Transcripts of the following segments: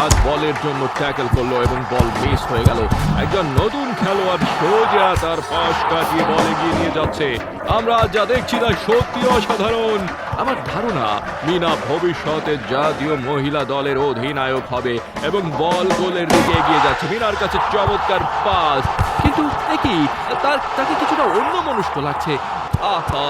হাত বলের জন্য ট্যাকেল করল এবং বল মিস হয়ে গেল। একজন নতুন খেলোয়াড় সোজা তার পাশ কাটিয়ে বল এগিয়ে নিয়ে যাচ্ছে। আমরা যা দেখছি না সত্যি অসাধারণ। আমার ধারণা, মিনা ভবিষ্যতে জাতীয় মহিলা দলের অধিনায়ক হবে এবং বল গোলের দিকে এগিয়ে যাচ্ছে। মিনার কাছে চমৎকার পাস কিন্তু একই তার, তাকে কিছুটা অন্য মনস্ক লাগছে। আহা,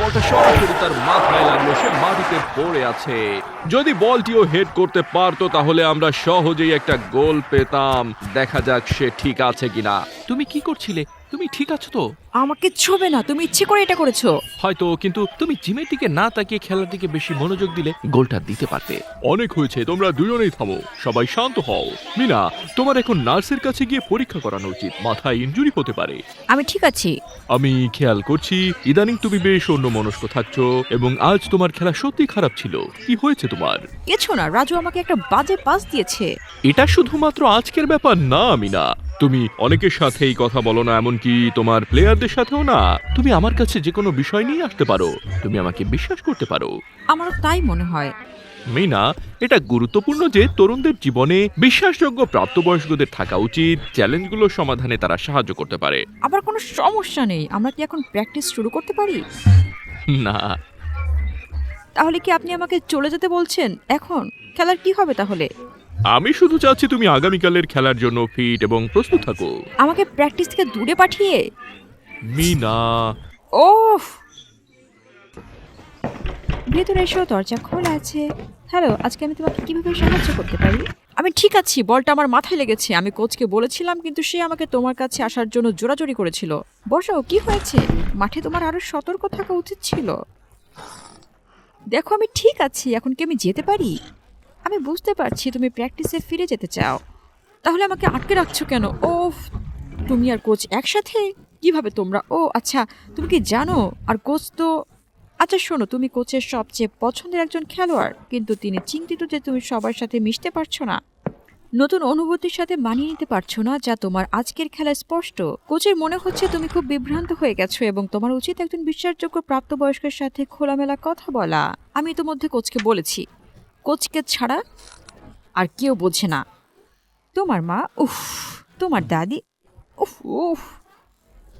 বলটা সরাসরি তার মাথায় লাগল, সে মাটিতে পড়ে আছে। যদি বলটিও হেড করতে পারতো, তাহলে আমরা সহজেই একটা গোল পেতাম। দেখা যাক সে ঠিক আছে কিনা। তুমি কি করছিলে? তুমি ঠিক আছো তো? আমাকে ছোবে না তুমি ইচ্ছে করে এটা করেছ। হয়তো কিন্তু তুমি জিমের দিকে না তাকিয়ে খেলার দিকে বেশি মনোযোগ দিলে গোলটা দিতে পারতে। অনেক হয়েছে তোমরা দুজনেই থামো সবাই শান্ত হও। মিনা তোমার এখন নার্সের কাছে গিয়ে পরীক্ষা করানো উচিত মাথায় ইনজুরি হতে পারে। আমি ঠিক আছি। আমি খেয়াল করছি ইদানিং তুমি বেশ অন্য মনস্ক থাকছো এবং আজ তোমার খেলা সত্যি খারাপ ছিল। কি হয়েছে তোমার? কিছু না রাজু আমাকে একটা বাজে পাস দিয়েছে। এটা শুধুমাত্র আজকের ব্যাপার না মিনা। তুমি অনেকের সাথেই কথা বলো না এমনকি তোমার প্লেয়ারদের সাথেও না। তুমি আমার কাছে যে কোনো বিষয় নিয়ে আসতে পারো। তুমি আমাকে বিশ্বাস করতে পারো। আমারও তাই মনে হয়। মিনা এটা গুরুত্বপূর্ণ যে তরুণদের জীবনে বিশ্বাসযোগ্য প্রাপ্তবয়স্কদের থাকা উচিত চ্যালেঞ্জগুলো সমাধানে তারা সাহায্য করতে পারে। আবার কোনো সমস্যা নেই আমরা কি এখন প্র্যাকটিস শুরু করতে পারি? না। তাহলে কি আপনি আমাকে চলে যেতে বলছেন? এখন? খেলার কি হবে তাহলে? আমি শুধু চাচ্ছি তুমি আগামীকালের খেলার জন্য ফিট এবং প্রস্তুত থাকো। আমাকে প্র্যাকটিস থেকে দূরে পাঠিয়ে। মিনা। ওফ। ভেতরে এসো দরজা খোলা আছে। হ্যালো আজকে আমি তোমাকে কীভাবে সাহায্য করতে পারি? আমি ঠিক আছি বলটা আমার মাথায় লেগেছে। আমি কোচকে বলেছিলাম কিন্তু সে আমাকে তোমার কাছে আসার জন্য জোরাজোরি করেছিল। বসো কি হয়েছে? মাঠে তোমার আরও সতর্ক থাকা উচিত ছিল। দেখো আমি ঠিক আছি এখন কি আমি যেতে পারি? আমি বুঝতে পারছি তুমি প্র্যাকটিসে ফিরে যেতে চাও। তাহলে আমাকে আটকে রাখছো কেন? ওফ, তুমি আর কোচ একসাথে? কীভাবে তোমরা? ও আচ্ছা তুমি কি জানো? আর কোচ তো আচ্ছা শোনো, তুমি কোচের সবচেয়ে পছন্দের একজন খেলোয়াড়, কিন্তু তিনি চিন্তিত যে তুমি সবার সাথে মিশতে পারছ না। নতুন অনুভূতির সাথে মানিয়ে নিতে পারছ না, যা তোমার আজকের খেলায় স্পষ্ট। কোচের মনে হচ্ছে তুমি খুব বিভ্রান্ত হয়ে গেছো এবং তোমার উচিত একজন বিশ্বাসযোগ্য প্রাপ্তবয়স্কের সাথে খোলামেলা কথা বলা। আমি ইতোমধ্যে কোচকে বলেছি। কোচকে ছাড়া আর কেউ বোঝে না। তোমার মা, উফ, তোমার দাদি, উফ উফ।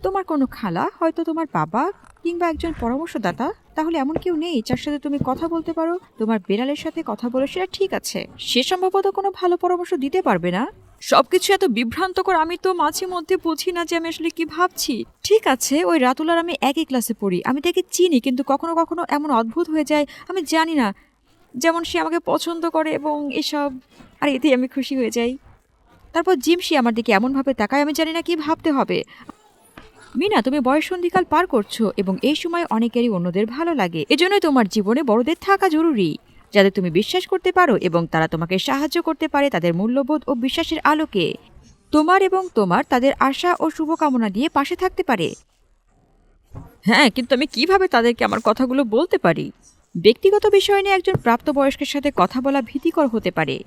তোমার কোনো খালা, হয়তো তোমার বাবা কিংবা একজন পরামর্শদাতা, তাহলে এমন কেউ নেই যার সাথে তুমি কথা বলতে পারো, তোমার বেড়ালের সাথে কথা বলো, সেটা ঠিক আছে। সে সম্ভবত কোনো ভালো পরামর্শ দিতে পারবে না। সবকিছু এত বিভ্রান্তকর, আমি তো মাঝে মধ্যে বুঝি না যে আমি আসলে কি ভাবছি। ঠিক আছে, ওই রাতুলার আমি একই ক্লাসে পড়ি। আমি তাকে চিনি, কিন্তু কখনো কখনো এমন অদ্ভুত হয়ে যায়, আমি জানি না। যেমন সে আমাকে পছন্দ করে এবং এসব, আর এতেই আমি খুশি হয়ে যাই। তারপর জিম সে আমার দিকে এমনভাবে তাকায়, আমি জানি না কি ভাবতে হবে। মিনা, তুমি বয়সন্ধিকাল পার করছ এবং এই সময় অনেকেরই অন্যদের ভালো লাগে। এজন্যই তোমার জীবনে বড়দের থাকা জরুরি। যাদের তুমি বিশ্বাস করতে পারো এবং তারা তোমাকে সাহায্য করতে পারে তাদের মূল্যবোধ ও বিশ্বাসের আলোকে। তোমার এবং তোমার তাদের আশা ও শুভকামনা দিয়ে পাশে থাকতে পারে। হ্যাঁ কিন্তু আমি কীভাবে তাদেরকে আমার কথাগুলো বলতে পারি? ব্যক্তিগত বিষয় নিয়ে একজন প্রাপ্তবয়স্কের সাথে কথা বলা ভীতিকর হতে পারে।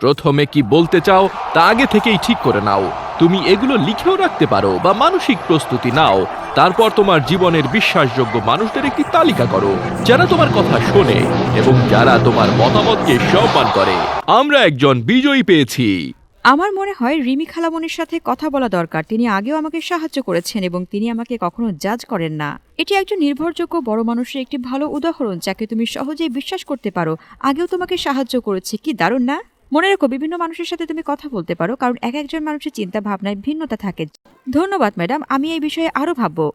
প্রথমে কি বলতে চাও, তা আগে থেকেই ঠিক করে নাও। তুমি এগুলো লিখেও রাখতে পারো বা মানসিক প্রস্তুতি নাও। তারপর তোমার জীবনের বিশ্বাসযোগ্য মানুষদের একটি তালিকা করো, যারা তোমার কথা শোনে এবং যারা তোমার মতামতকে সম্মান করে। আমরা একজন বিজয়ী পেয়েছি। আমার মনে হয় রিমি খালামনের সাথে কথা বলা দরকার। তিনি আগেও আমাকে সাহায্য করেছেন এবং তিনি আমাকে কখনো জাজ করেন না। এটি একজন নির্ভরযোগ্য বড় মানুষের একটি ভালো উদাহরণ যাকে তুমি সহজেই বিশ্বাস করতে পারো। আগেও তোমাকে সাহায্য করেছে। কি দারুণ, না? মনে রেখো, বিভিন্ন মানুষের সাথে তুমি কথা বলতে পারো, কারণ এক একজন মানুষের চিন্তা ভাবনায় ভিন্নতা থাকে। ধন্যবাদ, ম্যাডাম। আমি এই বিষয়ে আরও ভাববো।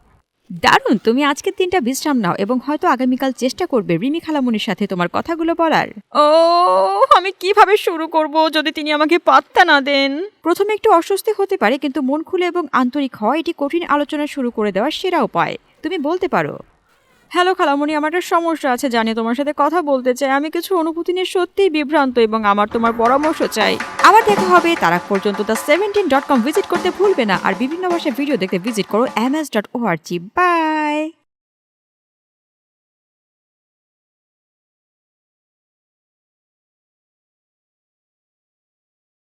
দারুণ তুমি আজকের দিনটা বিশ্রাম নাও এবং হয়তো আগামীকাল চেষ্টা করবে রিমি খালামনির সাথে তোমার কথাগুলো বলার। ও আমি কীভাবে শুরু করব যদি তিনি আমাকে পাত্তা না দেন? প্রথমে একটু অস্বস্তি হতে পারে কিন্তু মন খুলে এবং আন্তরিক হয় এটি কঠিন আলোচনা শুরু করে দেওয়ার সেরা উপায়। তুমি বলতে পারো। হ্যালো খালামণি, আমার একটা সমস্যা আছে, জানি তোমার সাথে কথা বলতে চাই। আমি কিছু অনুভূতি নিয়ে সত্যিই বিভ্রান্ত এবং আমার তোমার পরামর্শ চাই। আবার দেখা হবে, তারা পর্যন্ত the seventeen dot com visit করতে ভুলবে না। আর বিভিন্ন ভাষায় ভিডিও দেখতে ভিজিট করো M S dot O R G bye